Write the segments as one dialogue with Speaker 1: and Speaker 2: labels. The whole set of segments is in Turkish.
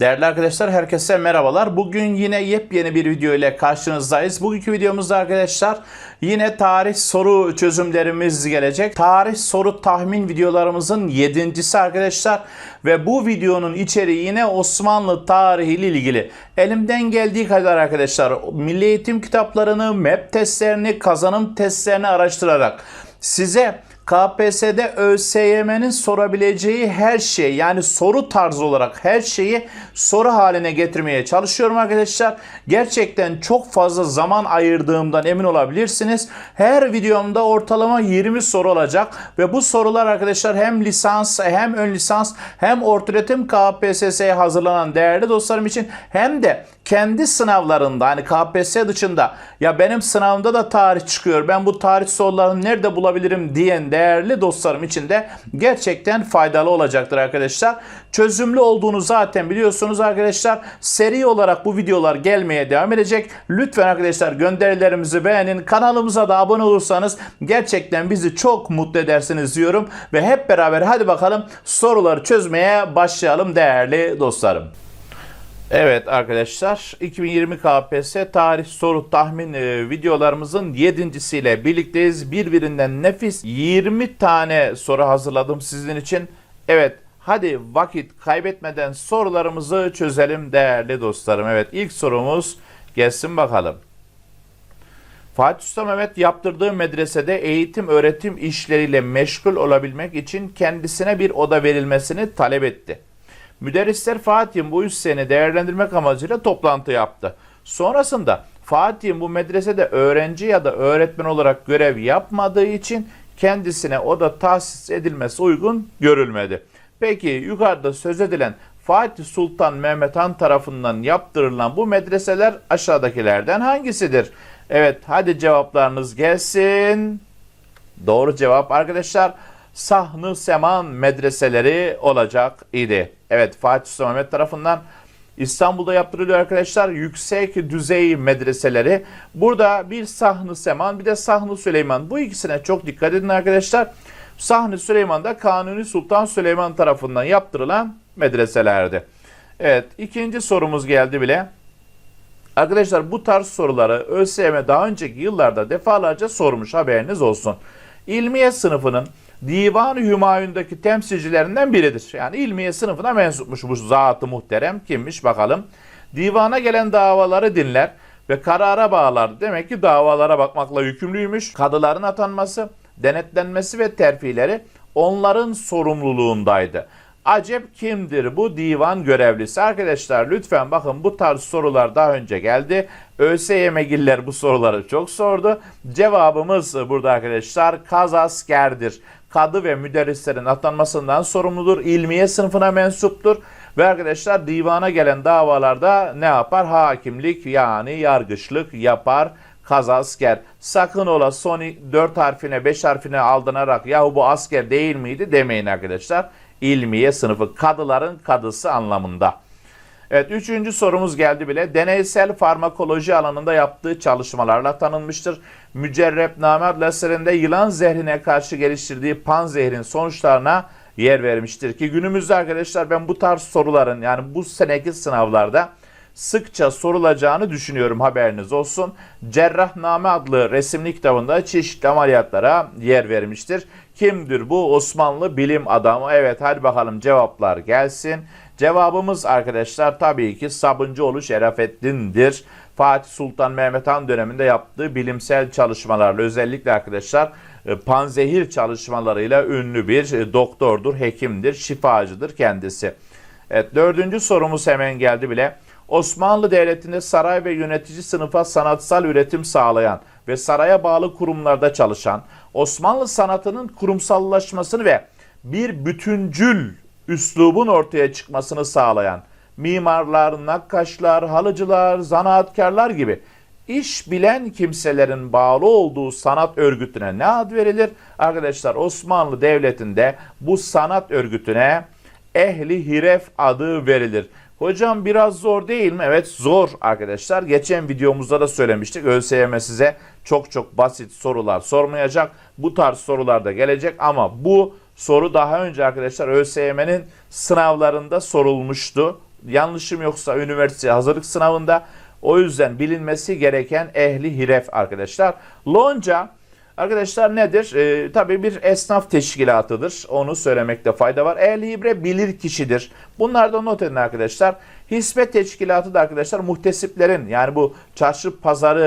Speaker 1: Değerli arkadaşlar herkese merhabalar. Bugün yine yepyeni bir video ile karşınızdayız. Bugünkü videomuzda arkadaşlar yine tarih soru çözümlerimiz gelecek. Tarih soru tahmin videolarımızın yedincisi arkadaşlar. Ve bu videonun içeriği yine Osmanlı tarihi ile ilgili. Elimden geldiği kadar arkadaşlar Milli Eğitim kitaplarını, MEP testlerini, kazanım testlerini araştırarak size KPSS'de ÖSYM'nin sorabileceği her şey yani soru tarzı olarak her şeyi soru haline getirmeye çalışıyorum arkadaşlar. Gerçekten çok fazla zaman ayırdığımdan emin olabilirsiniz. Her videomda ortalama 20 soru olacak ve bu sorular arkadaşlar hem lisans hem ön lisans hem ortaöğretim KPSS'ye hazırlanan değerli dostlarım için hem de kendi sınavlarında hani KPSS dışında ya benim sınavımda da tarih çıkıyor ben bu tarih sorularını nerede bulabilirim diyen değerli dostlarım için de gerçekten faydalı olacaktır arkadaşlar. Çözümlü olduğunu zaten biliyorsunuz arkadaşlar. Seri olarak bu videolar gelmeye devam edecek. Lütfen arkadaşlar gönderilerimizi beğenin. Kanalımıza da abone olursanız gerçekten bizi çok mutlu edersiniz diyorum. Ve hep beraber hadi bakalım soruları çözmeye başlayalım değerli dostlarım. Evet arkadaşlar 2020 KPSS tarih soru tahmin e, videolarımızın yedincisiyle birlikteyiz. Birbirinden nefis 20 tane soru hazırladım sizin için. Evet hadi vakit kaybetmeden sorularımızı çözelim değerli dostlarım. Evet ilk sorumuz gelsin bakalım. Fatih Sultan Mehmet yaptırdığı medresede eğitim öğretim işleriyle meşgul olabilmek için kendisine bir oda verilmesini talep etti. Müderrisler Fatih'in bu üç sene değerlendirmek amacıyla toplantı yaptı. Sonrasında Fatih'in bu medresede öğrenci ya da öğretmen olarak görev yapmadığı için kendisine oda tahsis edilmesi uygun görülmedi. Peki yukarıda söz edilen Fatih Sultan Mehmet Han tarafından yaptırılan bu medreseler aşağıdakilerden hangisidir? Evet hadi cevaplarınız gelsin. Doğru cevap arkadaşlar Sahn-ı Seman medreseleri olacak idi. Evet Fatih Sultan Mehmet tarafından İstanbul'da yaptırılıyor arkadaşlar yüksek düzey medreseleri. Burada bir Sahn-ı Seman bir de Sahn-ı Süleyman. Bu ikisine çok dikkat edin arkadaşlar. Sahn-ı Süleyman'da Kanuni Sultan Süleyman tarafından yaptırılan medreselerdi. Evet ikinci sorumuz geldi bile. Arkadaşlar bu tarz soruları ÖSYM daha önceki yıllarda defalarca sormuş haberiniz olsun. İlmiye sınıfının Divan-ı Hümayun'daki temsilcilerinden biridir. Yani ilmiye sınıfına mensupmuş bu zatı muhterem kimmiş bakalım. Divana gelen davaları dinler ve karara bağlar. Demek ki davalara bakmakla yükümlüymüş. Kadıların atanması, denetlenmesi ve terfileri onların sorumluluğundaydı. Acep kimdir bu divan görevlisi? Arkadaşlar lütfen bakın bu tarz sorular daha önce geldi. ÖSYM'giller bu soruları çok sordu. Cevabımız burada arkadaşlar kazaskerdir. Kadı ve müderrislerin atanmasından sorumludur. İlmiye sınıfına mensuptur. Ve arkadaşlar divana gelen davalarda ne yapar? Hakimlik yani yargıçlık yapar kazasker. Sakın ola son 4 harfine 5 harfine aldınarak yahu bu asker değil miydi demeyin arkadaşlar ilmiye sınıfı kadıların kadısı anlamında. Evet üçüncü sorumuz geldi bile. Deneysel farmakoloji alanında yaptığı çalışmalarla tanınmıştır. Mücerrepname adlı eserinde yılan zehrine karşı geliştirdiği pan zehrin sonuçlarına yer vermiştir ki günümüzde arkadaşlar ben bu tarz soruların yani bu seneki sınavlarda sıkça sorulacağını düşünüyorum haberiniz olsun. Cerrahname adlı resimli kitabında çeşitli ameliyatlara yer vermiştir. Kimdir bu Osmanlı bilim adamı? Evet hadi bakalım cevaplar gelsin. Cevabımız arkadaşlar tabii ki Sabuncuoğlu Şerafettin'dir. Fatih Sultan Mehmet Han döneminde yaptığı bilimsel çalışmalarla özellikle arkadaşlar e, panzehir çalışmalarıyla ünlü bir e, doktordur, hekimdir, şifacıdır kendisi. Evet dördüncü sorumuz hemen geldi bile. Osmanlı Devleti'nde saray ve yönetici sınıfa sanatsal üretim sağlayan ve saraya bağlı kurumlarda çalışan, Osmanlı sanatının kurumsallaşmasını ve bir bütüncül üslubun ortaya çıkmasını sağlayan mimarlar, nakkaşlar, halıcılar, zanaatkarlar gibi iş bilen kimselerin bağlı olduğu sanat örgütüne ne ad verilir? Arkadaşlar Osmanlı Devleti'nde bu sanat örgütüne ehli hiref adı verilir. Hocam biraz zor değil mi? Evet zor arkadaşlar. Geçen videomuzda da söylemiştik. ÖSYM size çok çok basit sorular sormayacak. Bu tarz sorular da gelecek ama bu soru daha önce arkadaşlar ÖSYM'nin sınavlarında sorulmuştu. yanlışım yoksa üniversite hazırlık sınavında. O yüzden bilinmesi gereken ehli hiref arkadaşlar. Lonca Arkadaşlar nedir? Ee, tabii bir esnaf teşkilatıdır. Onu söylemekte fayda var. Ehli hibre bilir kişidir. Bunlardan not edin arkadaşlar. Hizmet teşkilatı da arkadaşlar muhtesiplerin yani bu çarşı pazarı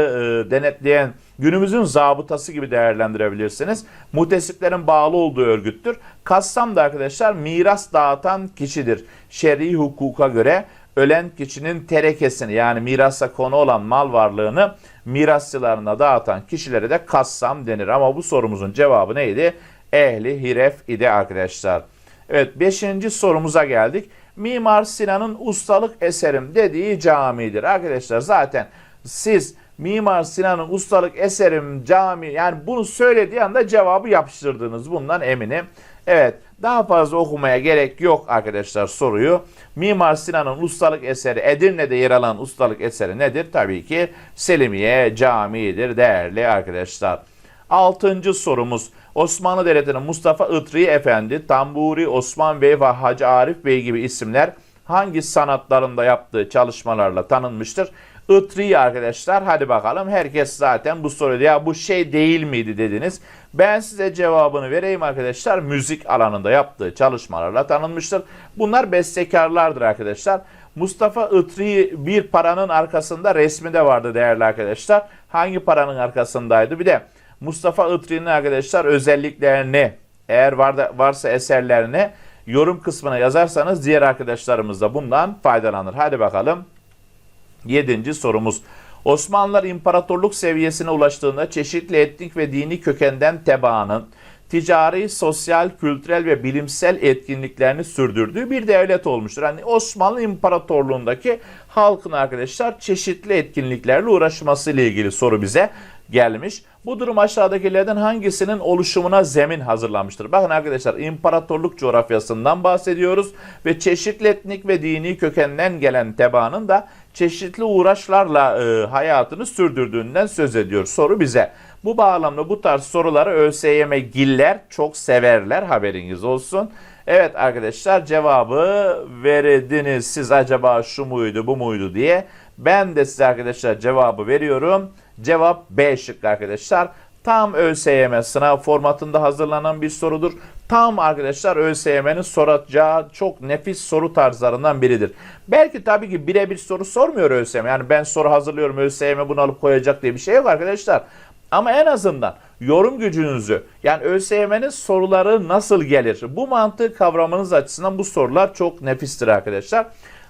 Speaker 1: e, denetleyen günümüzün zabıtası gibi değerlendirebilirsiniz. Muhtesiplerin bağlı olduğu örgüttür. Kassam da arkadaşlar miras dağıtan kişidir. Şer'i hukuka göre ölen kişinin terekesini yani mirasa konu olan mal varlığını mirasçılarına dağıtan kişilere de kassam denir. Ama bu sorumuzun cevabı neydi? Ehli hiref idi arkadaşlar. Evet 5. sorumuza geldik. Mimar Sinan'ın ustalık eserim dediği camidir. Arkadaşlar zaten siz Mimar Sinan'ın ustalık eserim cami yani bunu söylediği anda cevabı yapıştırdınız bundan eminim. Evet daha fazla okumaya gerek yok arkadaşlar soruyu. Mimar Sinan'ın ustalık eseri Edirne'de yer alan ustalık eseri nedir? Tabii ki Selimiye Camii'dir değerli arkadaşlar. Altıncı sorumuz Osmanlı Devleti'nin Mustafa Itri Efendi, Tamburi Osman Bey ve Hacı Arif Bey gibi isimler hangi sanatlarında yaptığı çalışmalarla tanınmıştır? Itri arkadaşlar hadi bakalım herkes zaten bu soruda ya bu şey değil miydi dediniz. Ben size cevabını vereyim arkadaşlar. Müzik alanında yaptığı çalışmalarla tanınmıştır. Bunlar bestekarlardır arkadaşlar. Mustafa Itri bir paranın arkasında resmi de vardı değerli arkadaşlar. Hangi paranın arkasındaydı? Bir de Mustafa Itri'nin arkadaşlar özelliklerini eğer var varsa eserlerini yorum kısmına yazarsanız diğer arkadaşlarımız da bundan faydalanır. Hadi bakalım. Yedinci sorumuz. Osmanlılar imparatorluk seviyesine ulaştığında çeşitli etnik ve dini kökenden tebaanın ticari, sosyal, kültürel ve bilimsel etkinliklerini sürdürdüğü bir devlet olmuştur. Hani Osmanlı İmparatorluğundaki halkın arkadaşlar çeşitli etkinliklerle uğraşması ile ilgili soru bize gelmiş. Bu durum aşağıdakilerden hangisinin oluşumuna zemin hazırlanmıştır? Bakın arkadaşlar imparatorluk coğrafyasından bahsediyoruz ve çeşitli etnik ve dini kökenden gelen tebaanın da çeşitli uğraşlarla e, hayatını sürdürdüğünden söz ediyor. Soru bize. Bu bağlamda bu tarz soruları ÖSYM giller çok severler haberiniz olsun. Evet arkadaşlar cevabı verdiniz siz acaba şu muydu bu muydu diye. Ben de size arkadaşlar cevabı veriyorum. Cevap B şıkkı arkadaşlar. Tam ÖSYM sınav formatında hazırlanan bir sorudur. Tam arkadaşlar ÖSYM'nin soracağı çok nefis soru tarzlarından biridir. Belki tabii ki birebir soru sormuyor ÖSYM. Yani ben soru hazırlıyorum ÖSYM bunu alıp koyacak diye bir şey yok arkadaşlar. Ama en azından yorum gücünüzü yani ÖSYM'nin soruları nasıl gelir? Bu mantığı kavramanız açısından bu sorular çok nefistir arkadaşlar.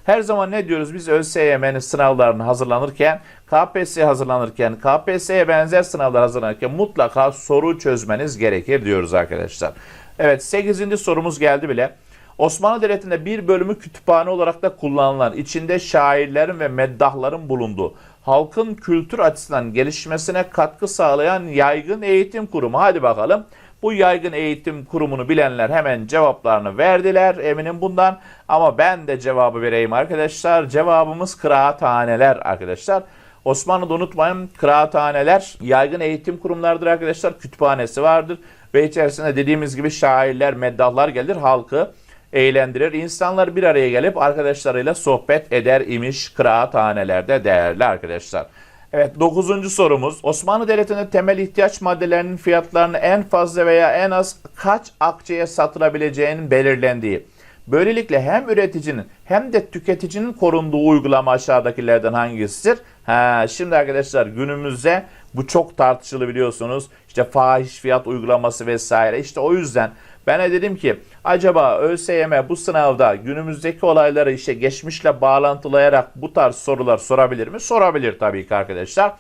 Speaker 1: Her zaman ne diyoruz biz ÖSYM'nin sınavlarını hazırlanırken, KPSS hazırlanırken, KPSS'ye benzer sınavlar hazırlanırken mutlaka soru çözmeniz gerekir diyoruz arkadaşlar. Evet 8. sorumuz geldi bile. Osmanlı Devleti'nde bir bölümü kütüphane olarak da kullanılan, içinde şairlerin ve meddahların bulunduğu, halkın kültür açısından gelişmesine katkı sağlayan yaygın eğitim kurumu. Hadi bakalım. Bu yaygın eğitim kurumunu bilenler hemen cevaplarını verdiler. Eminim bundan. Ama ben de cevabı vereyim arkadaşlar. Cevabımız kıraathaneler arkadaşlar. Osmanlı'da unutmayın kıraathaneler yaygın eğitim kurumlardır arkadaşlar. Kütüphanesi vardır. Ve içerisinde dediğimiz gibi şairler, meddahlar gelir halkı eğlendirir. İnsanlar bir araya gelip arkadaşlarıyla sohbet eder imiş kıraathanelerde değerli arkadaşlar. Evet 9. sorumuz. Osmanlı Devleti'nde temel ihtiyaç maddelerinin fiyatlarını en fazla veya en az kaç akçeye satılabileceğinin belirlendiği. Böylelikle hem üreticinin hem de tüketicinin korunduğu uygulama aşağıdakilerden hangisidir? Ha, şimdi arkadaşlar günümüzde bu çok tartışılı biliyorsunuz. İşte fahiş fiyat uygulaması vesaire. İşte o yüzden ben de dedim ki acaba ÖSYM bu sınavda günümüzdeki olayları işte geçmişle bağlantılayarak bu tarz sorular sorabilir mi? Sorabilir tabii ki arkadaşlar.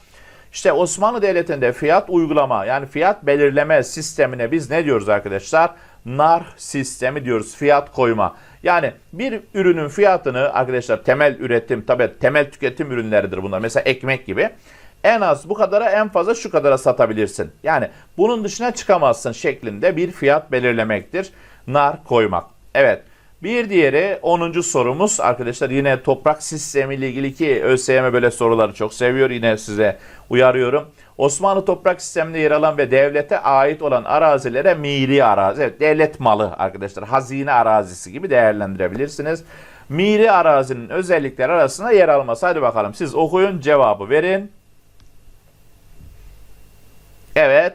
Speaker 1: İşte Osmanlı Devleti'nde fiyat uygulama yani fiyat belirleme sistemine biz ne diyoruz arkadaşlar? Nar sistemi diyoruz fiyat koyma. Yani bir ürünün fiyatını arkadaşlar temel üretim tabi temel tüketim ürünleridir bunlar. Mesela ekmek gibi en az bu kadara en fazla şu kadara satabilirsin. Yani bunun dışına çıkamazsın şeklinde bir fiyat belirlemektir. Nar koymak. Evet. Bir diğeri 10. sorumuz arkadaşlar yine toprak sistemi ile ilgili ki ÖSYM böyle soruları çok seviyor. Yine size uyarıyorum. Osmanlı toprak sisteminde yer alan ve devlete ait olan arazilere miri arazi, evet devlet malı arkadaşlar hazine arazisi gibi değerlendirebilirsiniz. Miri arazinin özellikleri arasında yer alması. Hadi bakalım siz okuyun cevabı verin. Evet.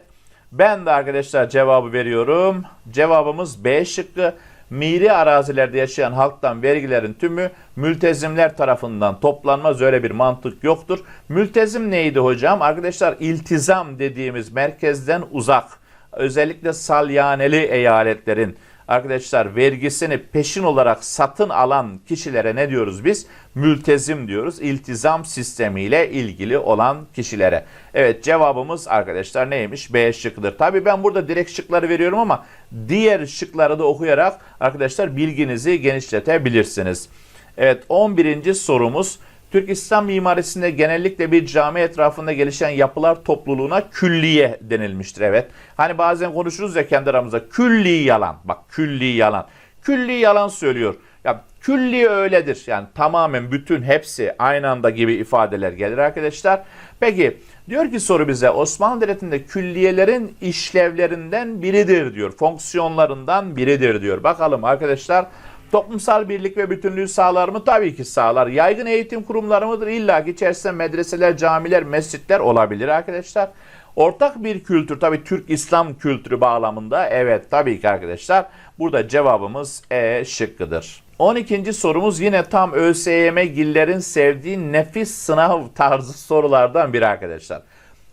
Speaker 1: Ben de arkadaşlar cevabı veriyorum. Cevabımız B şıkkı. Miri arazilerde yaşayan halktan vergilerin tümü mültezimler tarafından toplanmaz. Öyle bir mantık yoktur. Mültezim neydi hocam? Arkadaşlar iltizam dediğimiz merkezden uzak. Özellikle salyaneli eyaletlerin arkadaşlar vergisini peşin olarak satın alan kişilere ne diyoruz biz? Mültezim diyoruz. İltizam sistemiyle ilgili olan kişilere. Evet cevabımız arkadaşlar neymiş? B şıkkıdır. Tabi ben burada direkt şıkları veriyorum ama diğer şıkları da okuyarak arkadaşlar bilginizi genişletebilirsiniz. Evet 11. sorumuz. Türk İslam mimarisinde genellikle bir cami etrafında gelişen yapılar topluluğuna külliye denilmiştir. Evet. Hani bazen konuşuruz ya kendi aramızda külli yalan. Bak külli yalan. Külli yalan söylüyor. Ya külli öyledir. Yani tamamen bütün hepsi aynı anda gibi ifadeler gelir arkadaşlar. Peki diyor ki soru bize Osmanlı Devleti'nde külliyelerin işlevlerinden biridir diyor. Fonksiyonlarından biridir diyor. Bakalım arkadaşlar Toplumsal birlik ve bütünlüğü sağlar mı? Tabii ki sağlar. Yaygın eğitim kurumları mıdır? İlla ki içerisinde medreseler, camiler, mescitler olabilir arkadaşlar. Ortak bir kültür tabii Türk İslam kültürü bağlamında evet tabii ki arkadaşlar. Burada cevabımız E şıkkıdır. 12. sorumuz yine tam ÖSYM gillerin sevdiği nefis sınav tarzı sorulardan biri arkadaşlar.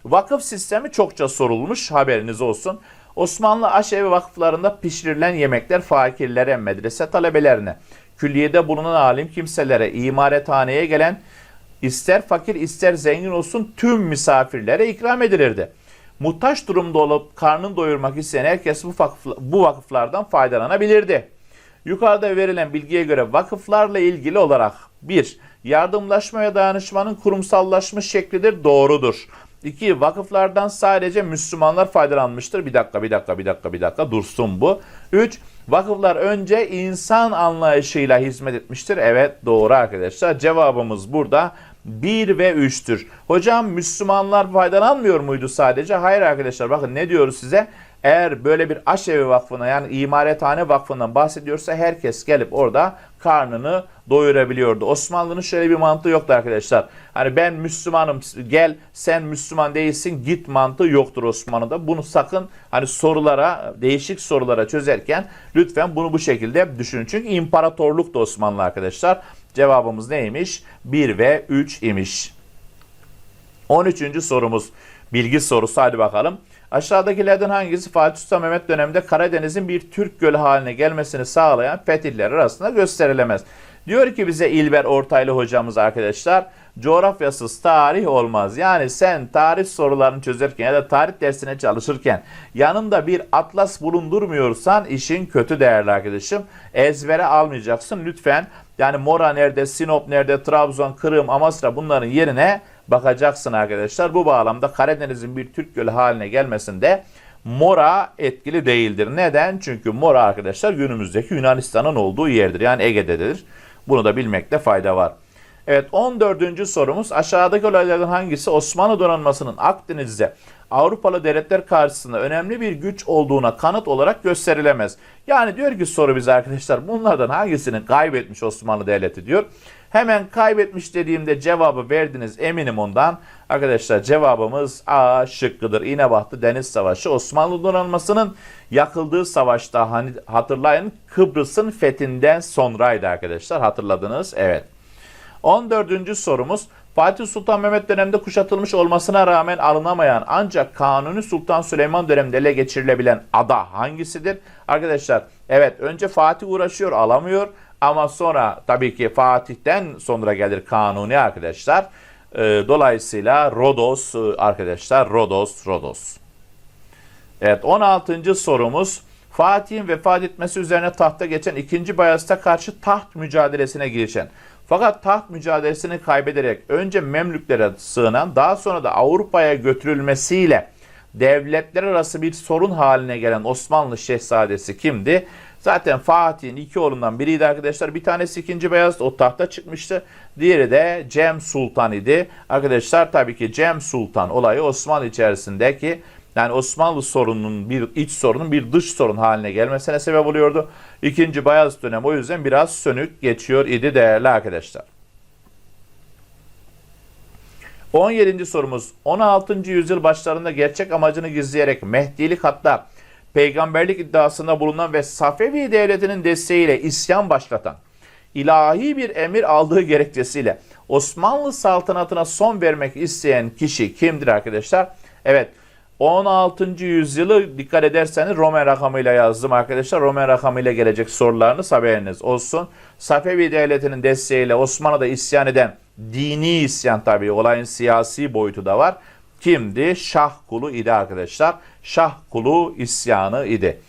Speaker 1: Vakıf sistemi çokça sorulmuş haberiniz olsun. Osmanlı aşevi vakıflarında pişirilen yemekler fakirlere, medrese talebelerine, külliyede bulunan alim kimselere, imarethaneye gelen ister fakir ister zengin olsun tüm misafirlere ikram edilirdi. Muhtaç durumda olup karnını doyurmak isteyen herkes bu, vakıf, bu vakıflardan faydalanabilirdi. Yukarıda verilen bilgiye göre vakıflarla ilgili olarak 1. Yardımlaşma ve dayanışmanın kurumsallaşmış şeklidir. Doğrudur. 2. Vakıflardan sadece Müslümanlar faydalanmıştır. Bir dakika, bir dakika, bir dakika, bir dakika dursun bu. 3. Vakıflar önce insan anlayışıyla hizmet etmiştir. Evet doğru arkadaşlar. Cevabımız burada 1 ve 3'tür. Hocam Müslümanlar faydalanmıyor muydu sadece? Hayır arkadaşlar bakın ne diyoruz size? Eğer böyle bir aşevi vakfına yani imarethane vakfından bahsediyorsa herkes gelip orada karnını doyurabiliyordu. Osmanlı'nın şöyle bir mantığı yoktu arkadaşlar. Hani ben Müslümanım gel sen Müslüman değilsin git mantığı yoktur Osmanlı'da. Bunu sakın hani sorulara değişik sorulara çözerken lütfen bunu bu şekilde düşünün. Çünkü imparatorluk da Osmanlı arkadaşlar. Cevabımız neymiş? 1 ve 3 imiş. 13. sorumuz bilgi sorusu hadi bakalım. Aşağıdakilerden hangisi Fatih Sultan Mehmet döneminde Karadeniz'in bir Türk gölü haline gelmesini sağlayan fetihler arasında gösterilemez? Diyor ki bize İlber Ortaylı hocamız arkadaşlar coğrafyasız tarih olmaz. Yani sen tarih sorularını çözerken ya da tarih dersine çalışırken yanında bir atlas bulundurmuyorsan işin kötü değerli arkadaşım. Ezbere almayacaksın lütfen. Yani Mora nerede, Sinop nerede, Trabzon, Kırım, Amasra bunların yerine bakacaksın arkadaşlar. Bu bağlamda Karadeniz'in bir Türk gölü haline gelmesinde Mora etkili değildir. Neden? Çünkü Mora arkadaşlar günümüzdeki Yunanistan'ın olduğu yerdir. Yani Ege'dedir. Bunu da bilmekte fayda var. Evet 14. sorumuz aşağıdaki olaylardan hangisi Osmanlı donanmasının Akdeniz'de Avrupalı devletler karşısında önemli bir güç olduğuna kanıt olarak gösterilemez. Yani diyor ki soru bize arkadaşlar bunlardan hangisini kaybetmiş Osmanlı Devleti diyor. Hemen kaybetmiş dediğimde cevabı verdiniz eminim ondan. Arkadaşlar cevabımız A şıkkıdır. İnebahtı Deniz Savaşı Osmanlı donanmasının yakıldığı savaşta hani hatırlayın Kıbrıs'ın fethinden sonraydı arkadaşlar. Hatırladınız? Evet. 14. sorumuz Fatih Sultan Mehmet döneminde kuşatılmış olmasına rağmen alınamayan ancak Kanuni Sultan Süleyman döneminde ele geçirilebilen ada hangisidir? Arkadaşlar evet önce Fatih uğraşıyor alamıyor ama sonra tabii ki Fatih'ten sonra gelir Kanuni arkadaşlar. Ee, dolayısıyla Rodos arkadaşlar Rodos Rodos. Evet 16. sorumuz Fatih'in vefat etmesi üzerine tahta geçen 2. Bayezid'e karşı taht mücadelesine girişen fakat taht mücadelesini kaybederek önce Memlüklere sığınan daha sonra da Avrupa'ya götürülmesiyle devletler arası bir sorun haline gelen Osmanlı şehzadesi kimdi? Zaten Fatih'in iki oğlundan biriydi arkadaşlar. Bir tanesi 2. Beyazıt o tahta çıkmıştı. Diğeri de Cem Sultan idi. Arkadaşlar tabii ki Cem Sultan olayı Osmanlı içerisindeki Yani Osmanlı sorununun bir iç sorunun bir dış sorun haline gelmesine sebep oluyordu. İkinci Bayezid dönemi o yüzden biraz sönük geçiyor idi değerli arkadaşlar. 17. sorumuz 16. yüzyıl başlarında gerçek amacını gizleyerek Mehdilik hatta peygamberlik iddiasında bulunan ve Safevi devletinin desteğiyle isyan başlatan ilahi bir emir aldığı gerekçesiyle Osmanlı saltanatına son vermek isteyen kişi kimdir arkadaşlar? Evet 16. yüzyılı dikkat ederseniz Roman rakamıyla yazdım arkadaşlar. Roman rakamıyla gelecek sorularınız haberiniz olsun. Safevi devletinin desteğiyle Osmanlı'da isyan eden dini isyan tabii olayın siyasi boyutu da var. Kimdi? Şah kulu idi arkadaşlar. Şah kulu isyanı idi.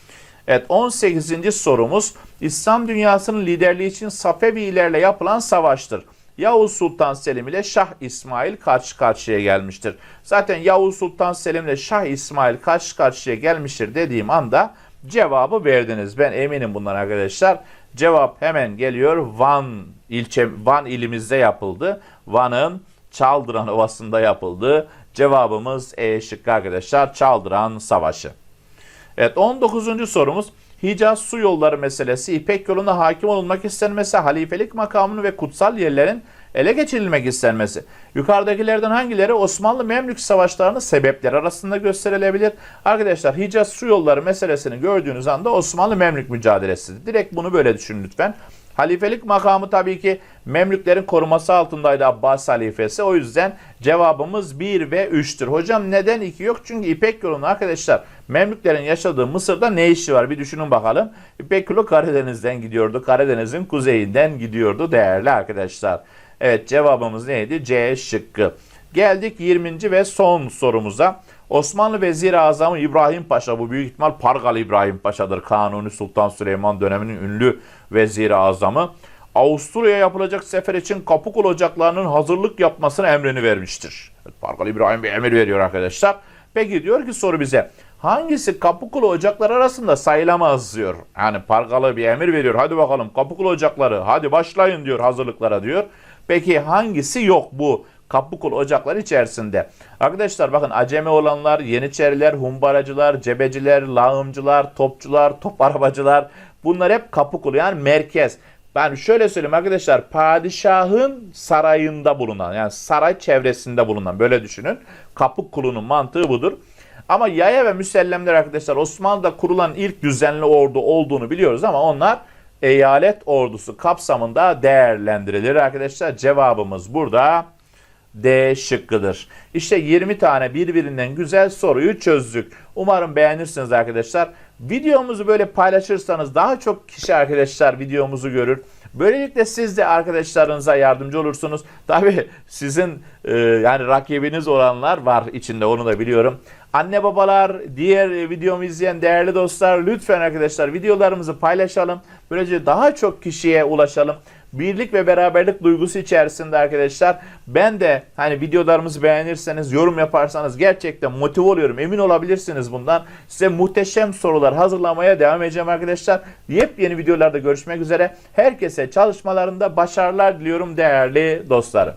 Speaker 1: Evet 18. sorumuz İslam dünyasının liderliği için Safevilerle yapılan savaştır. Yavuz Sultan Selim ile Şah İsmail karşı karşıya gelmiştir. Zaten Yavuz Sultan Selim ile Şah İsmail karşı karşıya gelmiştir dediğim anda cevabı verdiniz. Ben eminim bundan arkadaşlar. Cevap hemen geliyor. Van ilçe Van ilimizde yapıldı. Van'ın Çaldıran Ovası'nda yapıldı. Cevabımız E şıkkı arkadaşlar. Çaldıran Savaşı. Evet 19. sorumuz Hicaz su yolları meselesi İpek yoluna hakim olunmak istenmesi, halifelik makamını ve kutsal yerlerin ele geçirilmek istenmesi. Yukarıdakilerden hangileri Osmanlı Memlük savaşlarının sebepleri arasında gösterilebilir? Arkadaşlar Hicaz su yolları meselesini gördüğünüz anda Osmanlı Memlük mücadelesidir. Direkt bunu böyle düşünün lütfen. Halifelik makamı tabii ki Memlüklerin koruması altındaydı Abbas halifesi. O yüzden cevabımız 1 ve 3'tür. Hocam neden 2 yok? Çünkü İpek yolunun arkadaşlar Memlüklerin yaşadığı Mısır'da ne işi var? Bir düşünün bakalım. İpek yolu Karadeniz'den gidiyordu. Karadeniz'in kuzeyinden gidiyordu değerli arkadaşlar. Evet cevabımız neydi? C şıkkı. Geldik 20. ve son sorumuza. Osmanlı Vezir-i Azamı İbrahim Paşa, bu büyük ihtimal Pargal İbrahim Paşa'dır. Kanuni Sultan Süleyman döneminin ünlü Vezir-i Azamı. Avusturya yapılacak sefer için Kapıkul ocaklarının hazırlık yapmasını emrini vermiştir. Evet, Pargal İbrahim bir emir veriyor arkadaşlar. Peki diyor ki soru bize hangisi Kapıkulu ocakları arasında sayılamaz diyor. Yani Pargal'a bir emir veriyor. Hadi bakalım Kapıkulu ocakları hadi başlayın diyor hazırlıklara diyor. Peki hangisi yok bu Kapıkul ocakları içerisinde? Arkadaşlar bakın acemi olanlar, Yeniçeriler, Humbaracılar, Cebeciler, Lağımcılar, Topçular, Top Arabacılar bunlar hep Kapıkul yani merkez. Ben şöyle söyleyeyim arkadaşlar padişahın sarayında bulunan yani saray çevresinde bulunan böyle düşünün. Kapıkulu'nun mantığı budur. Ama yaya ve müsellemler arkadaşlar Osmanlı'da kurulan ilk düzenli ordu olduğunu biliyoruz ama onlar eyalet ordusu kapsamında değerlendirilir arkadaşlar. Cevabımız burada D şıkkıdır. İşte 20 tane birbirinden güzel soruyu çözdük. Umarım beğenirsiniz arkadaşlar. Videomuzu böyle paylaşırsanız daha çok kişi arkadaşlar videomuzu görür. Böylelikle siz de arkadaşlarınıza yardımcı olursunuz. Tabii sizin e, yani rakibiniz olanlar var içinde onu da biliyorum. Anne babalar, diğer videomu izleyen değerli dostlar lütfen arkadaşlar videolarımızı paylaşalım. Böylece daha çok kişiye ulaşalım. Birlik ve beraberlik duygusu içerisinde arkadaşlar ben de hani videolarımızı beğenirseniz yorum yaparsanız gerçekten motive oluyorum. Emin olabilirsiniz bundan. Size muhteşem sorular hazırlamaya devam edeceğim arkadaşlar. Yepyeni videolarda görüşmek üzere. Herkese çalışmalarında başarılar diliyorum değerli dostlarım.